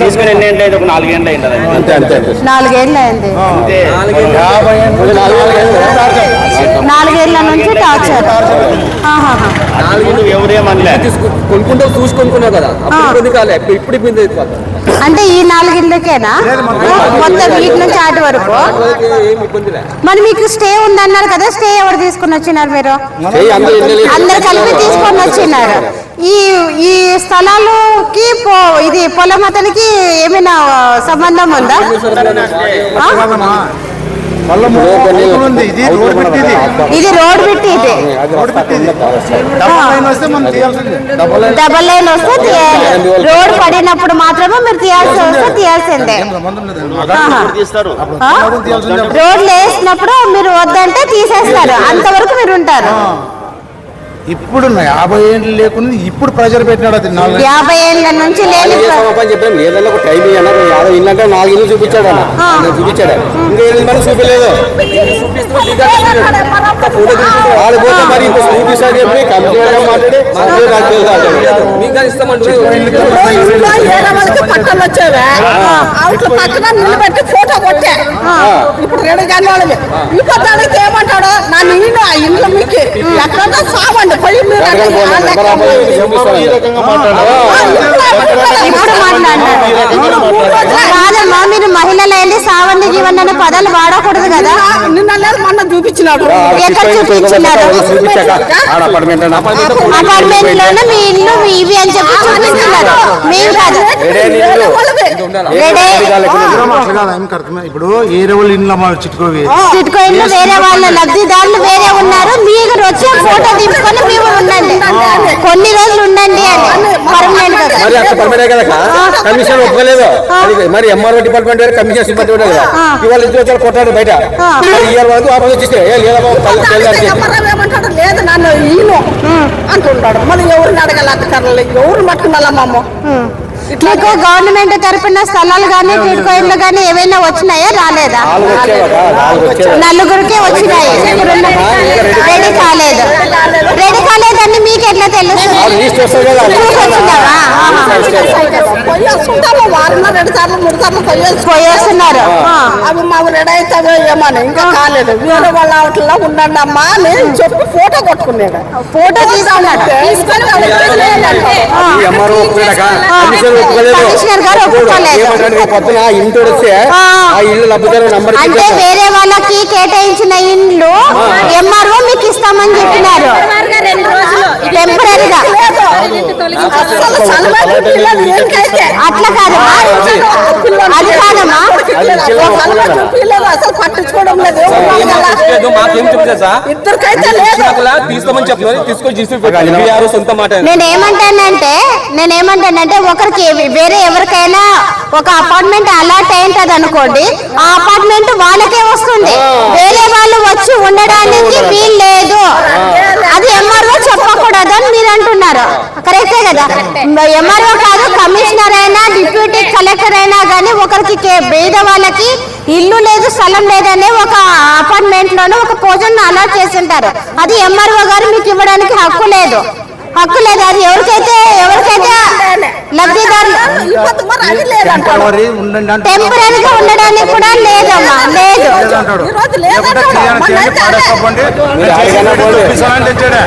తీసుకుని ఎన్ని ఏంటి ఒక నాలుగేళ్ళు అయింది. అంతే అంతే. నాలుగేళ్ళు నాలుగేళ్ళ నుంచి టార్చర్. కొనుక్కుంటే చూసి కొనుక్కున్నావు కదా. ఇప్పుడు ఇబ్బంది అయిపోతుంది అంటే ఈ నాలుగిళ్ళకేనా? మొత్తం వీటి నుంచి ఆటి వరకు? మరి మీకు స్టే ఉందన్నారు కదా స్టే ఎవరు తీసుకుని వచ్చినారు మీరు? అందరు కలిపి తీసుకొని వచ్చినారు. ఈ ఈ స్థలాలకి పో ఇది పొలం అతనికి ఏమైనా సంబంధం ఉందా? ఇది రోడ్ పెట్టింది ఇది. రోడ్ పెట్టి ఇది. డబుల్ లైన్ వస్తే మనం తీయాల్సిందే. డబుల్ లైన్ డబల్ లైన్ వస్తే తీయ- రోడ్ పడినప్పుడు మాత్రమే మీరు తీయాల్సి వస్తే? తీయాల్సిందే. రోడ్లు వేసినప్పుడు మీరు వద్దంటే తీసేస్తారు. అంతవరకు మీరు ఉంటారు. ఇప్పుడు యాభై ఏళ్ళు లేకుండా ఇప్పుడు ప్రెషర్ పెట్టినాడు అది నాలుగు యాభై ఏళ్ళ నుంచి చెప్పాను? ఒక టైం ఇయ్యన్నా యాభై ఇల్లంటే నాలుగు ఇల్లు చూపించాడు అన్న. చూపించాడు. ఇంకా మంది చూపించలేదు? ఆడిపోతే మరి ఇంకో చూపిస్తా చెప్పి మాట్లాడి మీకు ఇస్తామంటే వాళ్ళకి పక్కన వచ్చేవే? అవుట్లో పక్కన నిలబెట్టి ఫోటో కొట్టే. ఇప్పుడు రెండు ఏమంటాడు? నా నేను ఆ ఇంట్లో మీకు ఎక్కడంటే సావండి పోయి మీరు కాదమ్మా మీరు మహిళలు వెళ్ళి సావండి జీవన్ అనే పదాలు వాడకూడదు కదా నిన్న- మొన్న చూపించినాడు ఎక్కడ చూపించినారు అపార్ట్మెంట్లోనే మీ ఇల్లు మీ ఇవి అని చెప్పి చూపిస్తున్నారు మేము కాదు ఇప్పుడు వేరే వాళ్ళు ఇంట్లో చిట్కో ఇల్లు వేరే వాళ్ళ లబ్ధిదారులు వేరే ఉన్నారు. మీరు వచ్చి ఫోటో తీసుకొని ఉండండి. కొన్ని రోజులు ఉండండి అని పర్మనెంట్గా మరి అక్కడ పర్మనెంట్ కదా? కమిషన్ ఒప్పుకోలేదు. మరి ఎంఆర్ఓ డిపార్ట్మెంట్ వేరే కమిషన్ సిబ్బంది ఉండదు కదా? ఇవాళ ఇంటి వచ్చి కొట్టాడు బయట. ఇయర్ వరకు ఆపద వచ్చేస్తే ఏ లేదా లేదు నన్ను ఈను అంటుంటాడు. మళ్ళీ ఎవరిని అడగాలి అత్తకర్రలు ఎవరు పట్టుకున్నామమ్మ మీకు గవర్నమెంట్ తరపున స్థలాలు కానీ ఇల్లు కానీ ఏమైనా వచ్చినాయా రాలేదా? నలుగురికి వచ్చినాయి. రెడీ కాలేదు. రెడీ కాలేదని మీకు ఎట్లా తెలుస్తుంది వస్తుంటాము వారంలో రెండు సార్లు మూడు సార్లు. అవి మాకు రెడీ అవుతావో ఏమని ఇంకా కాలేదు. వేరే వాళ్ళ ఆటల్లో ఉండండి అమ్మా అని చెప్పి ఫోటో కొట్టుకున్నాడు. ఫోటో తీసుకున్నాడు. పొద్దున ఇంటి వస్తే ఆ. ఆ ఇల్లు లబ్ధిదారు నంబర్ అంటే వేరే వాళ్ళకి కేటాయించిన ఇండ్లు ఎంఆర్ఓ మీకు ఇస్తామని చెప్పినారు టెంపరీగా అస్సలు చదవని పిల్లలు ఏంటైతే అట్లా కాదమ్మా. అది కాదమ్మా పిల్లలు అసలు పట్టించుకోవడం లేదు. లేదు మాకేం చెప్తా ఇద్దరికైతే లేదు. తీసుకోమని చెప్తున్నారు తీసుకొని తీసుకుని సొంత మాట. నేను ఏమంటానంటే నేను ఏమంటానంటే ఒకరికి వేరే ఎవరికైనా ఒక అపార్ట్మెంట్ అలాట్ అయింటది అనుకోండి ఆ అపార్ట్మెంట్ వాళ్ళకే వస్తుంది. వేరే వాళ్ళు వచ్చి ఉండడానికి వీలు లేదు. అది ఎంఆర్ఓ చెప్పకూడదు అని మీరు అంటున్నారు కరెక్టే కదా? ఎంఆర్ఓ కాదు కమిషనర్ అయినా డిప్యూటీ కలెక్టర్ అయినా కానీ ఒకరికి పేద వాళ్ళకి ఇల్లు లేదు స్థలం లేదనే ఒక అపార్ట్మెంట్లోనే ఒక పోజన్ అలాట్ చేసింటారు. అది ఎంఆర్ఓ గారు మీకు ఇవ్వడానికి హక్కు లేదు. హక్కు లేదు. అది ఎవరికైతే ఎవరికైతే లబ్ధిదారులు ఇప్పుడు మరి అది లేదంట టెంపరవరీ ఉండండి అంటే టెంపరీగా ఉండడానికి కూడా లేదమ్మా లేదు అంటాడు ఈ రోజు లేకుంటే లేదంటాడు. చేయాలి, మొన్న చేయాలి, అయితే పాడేసుకోకండి. మీరు అడగనా పోనీ. చూపిస్తానంటే ఇచ్చాడే.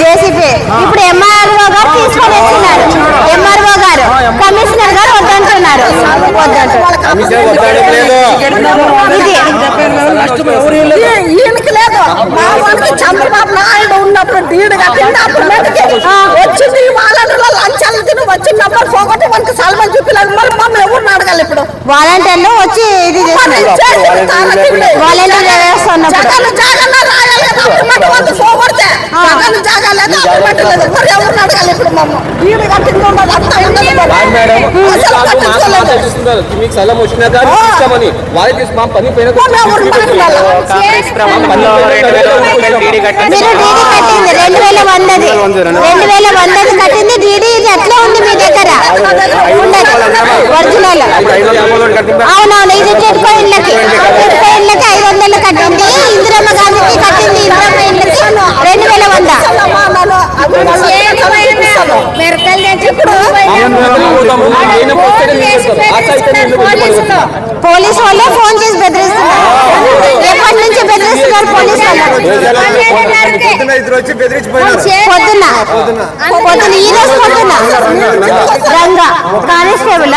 జేసీపీ ఇప్పుడు ఎంఆర్ఓ గారు తీసుకొని వచ్చినారు ఎంఆర్ఓ గారు కమిషనర్ గారు వద్దంటున్నారు. వద్దంటున్నారు. కమిషన్ వద్దడం లేదు. ఇది. ఈ- ఈయనకి లేదు. మా వాడికి చంద్రబాబు నాయుడు ఉన్నప్పుడు డీడు కట్టింది అప్పుడు మీదకి వచ్చింది. ఈ వాళ్ళందరూ లంచాలు తిని వచ్చి నంబర్ పోగొట్టి మనకి సల్మాన్ చూపిలేదు మరి మమ్మల్ని ఎవరిని అడగాలి ఇప్పుడు వాలంటీర్లు వచ్చి ఇది చేస్తున్నారు. చేసింది తారకింది. వాలంటీర్ వ్యవస్థ ఉన్నప్పుడు జగన్ జాగాలేదు మరి ఎవరిని అడగాలి ఇప్పుడు మమ్మ కట్టింది ఉండదు అంతా ఉండదు? అసలు పట్టించుకోలేదు. మీకు స్థలం వచ్చినా కానీ తీసి మా పని పైన రెండు వేల వందది. రెండు వేల వందది. కట్టింది డీడీ. ఇది ఎట్లా ఉంది మీ దగ్గర? ఒరిజినల్? అవునవును ఇది చెట్టుకో ఇళ్ళకి చెట్టుకో ఇళ్ళకి ఐదు వందలు కట్టింది. ఇందిరమ్మ గాంధీకి కట్టింది ఇందిరమ్మ ఇళ్ళకి రెండు వేల పోలీస్ వాళ్ళే ఫోన్ చేసి బెదిరిస్తున్నారు ఎప్పటి నుంచి బెదిరిస్తున్నారు పోలీస్ వాళ్ళు పొద్దున ఇద్దరు వచ్చి బెదిరించిపోయినారు పొద్దున్న ఈ రోజు పొద్దున్న రంగా కానిస్టేబుల్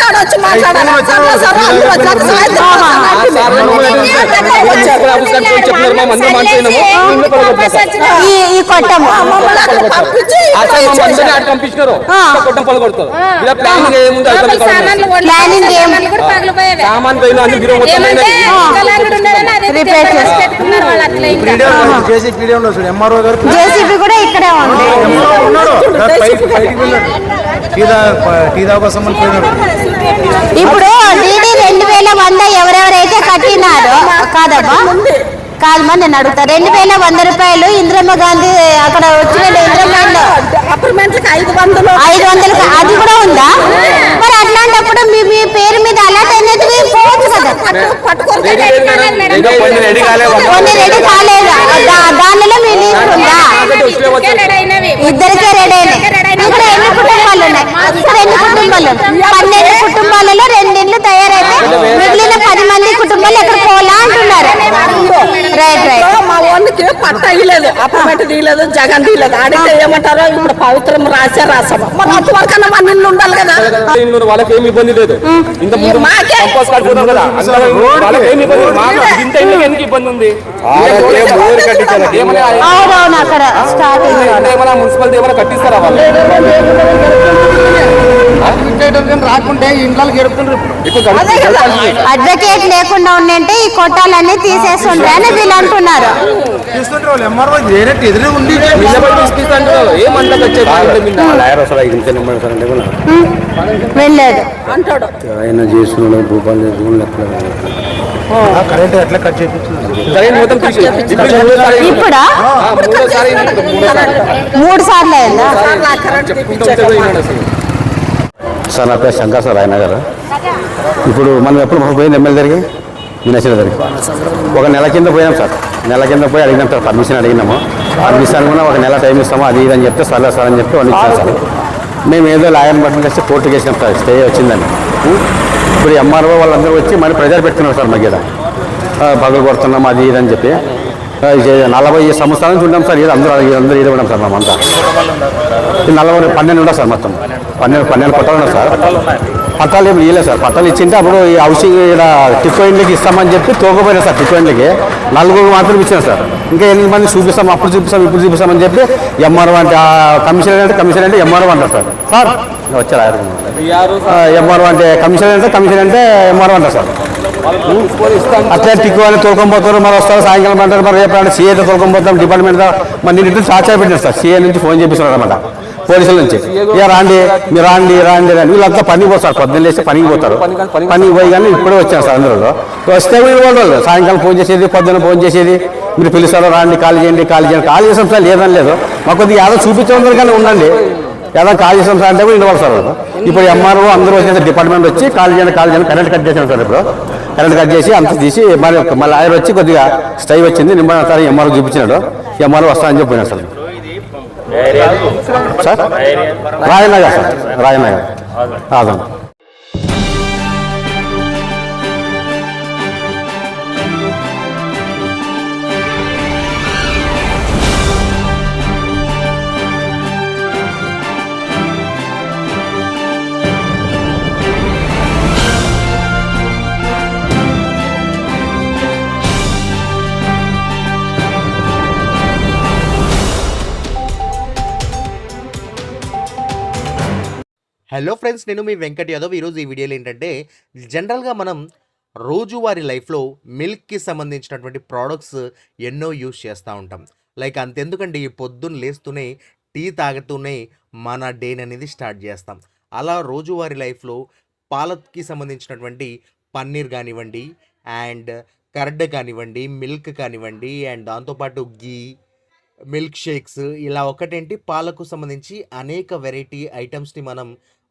ఆడ వచ్చి మాట్లాడాలి ఈ కొట్టము. కొట్టం ఇలా ప్లానింగ్ ఏముంది సామాన్ పోయిన అన్ని బిరో జేసీబీ కూడా ఇక్కడే ఉంది. ఇప్పుడు డీడీ రెండు వేల వంద ఎవరెవరైతే కట్టినారో కాదమ్మా కాదమ్మా నేను అడుగుతా. రెండు వేల వంద రూపాయలు ఇందిరమ్మ గాంధీ అక్కడ వచ్చిన ఐదు వందలు. ఐదు వందలకి అది కూడా ఉందా? మరి అట్లాంటప్పుడు మీ మీ పేరు మీద అలర్ట్ అనేది కదా. రెడీ కొన్ని కాలేదా? దానిలో మీ లీస్ట్ ఉందా? ఇద్దరికే రెడీ అయినాయి ఇక్కడ ఎన్ని కుటుంబాలు ఉన్నాయి? ఇక్కడ ఎన్ని కుటుంబాలు పన్నెండు కుటుంబాలలో రెండిండ్లు తయారైతే మిగిలిన పది మంది కుటుంబాలు ఎక్కడ పోలా అంటున్నారు. మా ఓన్కి పట్ట ఇయ్యలేదు అపార్ట్మెంట్ తీయలేదు జగన్ తీయలేదు అడిగితే ఏమంటారో ఇప్పుడు పవిత్రం రాసే రాసాము మరి అంతవరకన్నా మన ఇల్లు ఉండాలి కదా వాళ్ళకి ఏమి ఇబ్బంది లేదు ఇంత ముందు కదా వాళ్ళకి ఏమి ఇబ్బంది. మాకు ఇంత ఇల్లు ఎందుకు ఇబ్బంది ఉంది మున్సిపాలిటీ ఏమైనా కట్టిస్తారా వాళ్ళు అడ్వకేట్ లేకుండా ఉండంటే ఈ కొట్టాలన్నీ తీసేస్తుండ్రు అని వీళ్ళు అంటున్నారు. ఉండి వెళ్ళలేదు ఆయన చేస్తున్నాడు భూపాల్ కరెంట్ ఎట్లా కట్ ఇప్పుడు మూడు సార్లు అయిందా చెప్పుకుంటూ ఉంటే పోయినాడు అసలు సార్ నా పేరు శంకర్ సార్ ఆయన గారు ఇప్పుడు మనం ఎప్పుడు పోయింది ఎమ్మెల్యే దగ్గరికి? మీనాక్షి దగ్గరికి. ఒక నెల కింద పోయాం సార్. నెల కింద పోయి అడిగినాం సార్ పర్మిషన్ అడిగినాము. పర్మిషన్ కూడా ఒక నెల టైం ఇస్తాము అది ఇది అని చెప్తే సర్లే సార్ అని చెప్పి వాళ్ళు ఇచ్చారు సార్. మేము ఏదో లాయర్ బట్టలు తెచ్చి కోర్టుకి వేసినాం సార్ స్టే వచ్చిందని. ఇప్పుడు ఎంఆర్ఓ వాళ్ళందరూ వచ్చి మరి ప్రెజర్ పెడుతున్నారు సార్ మధ్య పగలు కొడుతున్నాం అది ఇది అని చెప్పి. నలభై సంవత్సరాల నుంచి ఉన్నాం సార్ ఇది అందరూ అందరూ ఇది ఉన్నాం సార్ మేమంతా. నలభై పన్నెండు ఉండవు సార్ మొత్తం? పన్నెండు పన్నెండు పట్టాలు ఉన్నాయి సార్. పట్టాలు ఏమి ఇవ్వలేదు సార్. పట్టాలు ఇచ్చింటే అప్పుడు ఈ హౌసింగ్ ఇక్కడ టిక్కో ఇస్తామని చెప్పి తోకపోయినా సార్ టిక్కో నలుగురు మాత్రం ఇచ్చాను సార్. ఇంకా ఎనిమిది మంది చూపిస్తాం అప్పుడు చూపిస్తాం ఇప్పుడు చూపిస్తామని చెప్పి ఎంఆర్ఓ అంటే కమిషనర్ అంటే కమిషనర్ అంటే ఎంఆర్ఓ అంటారు సార్. సార్ వచ్చారు? ఎంఆర్ఓ అంటే కమిషనర్ అంటే కమిషనర్ అంటే ఎంఆర్ఓ అంటారు సార్. అట్లా టిక్కు అని తోలుకొని పోతారు మరి వస్తారు సాయంకాలం అంటారు మరి రేపు సీఏతో సీఏ తోలుకొని పోతాం డిపార్ట్మెంట్ మరి నేను ఇటు చార్జ్ పెట్టాను సార్. సీఏ నుంచి ఫోన్ చేపిస్తున్నారు అనమాట పోలీసుల నుంచి. ఇక రాండి మీరు రాండి రాండి రాండి వీళ్ళంతా పనికి పోతారు పొద్దున్న లేసి పనికి పోతారు. పనికి పోయి కానీ ఇప్పుడే వచ్చాను సార్ అందరూ. వస్తే వీళ్ళు వాళ్ళు. సాయంకాలం ఫోన్ చేసేది పొద్దున్న ఫోన్ చేసేది. మీరు పిలుస్తారు రాండి కాల్ చేయండి కాల్ చేయండి. కాల్ చేసాం సార్ లేదని లేదు. మాకు కొద్దిగా ఏదో చూపించడం కానీ ఉండండి. ఏదో కాల్ చేసాం సార్ అంటే కూడా ఇంటి సార్ ఇప్పుడు ఎంఆర్ఓ అందరూ వచ్చిన డిపార్ట్మెంట్ వచ్చి కాల్ చేయండి కాల్ చేయండి కరెంట్ కట్ చేసాం సార్ ఇప్పుడు. కరెంట్ కట్ చేసి అంత తీసి మరి మళ్ళీ ఆయన వచ్చి కొద్దిగా స్టై వచ్చింది. నిమ్మ సార్ ఎంఆర్ఓ చూపించినాడు. ఎంఆర్ఓ వస్తానని చెప్పినాడు sir. Sir Rayanagar sir Rayanagar అదే హలో ఫ్రెండ్స్ నేను మీ వెంకట్ యాదవ్. ఈరోజు ఈ వీడియోలో ఏంటంటే జనరల్గా మనం రోజువారీ లైఫ్లో మిల్క్కి సంబంధించినటువంటి ప్రోడక్ట్స్ ఎన్నో యూస్ చేస్తూ ఉంటాం. లైక్ అంతెందుకండి ఈ పొద్దున్న లేస్తూనే టీ తాగుతూనే మన డేని అనేది స్టార్ట్ చేస్తాం. అలా రోజువారీ లైఫ్లో పాలకి సంబంధించినటువంటి పన్నీర్ కానివ్వండి అండ్ కర్డ్ కానివ్వండి మిల్క్ కానివ్వండి అండ్ దాంతోపాటు గీ మిల్క్ షేక్స్ ఇలా ఒకటేంటి? పాలకు సంబంధించి అనేక వెరైటీ ఐటమ్స్ని మనం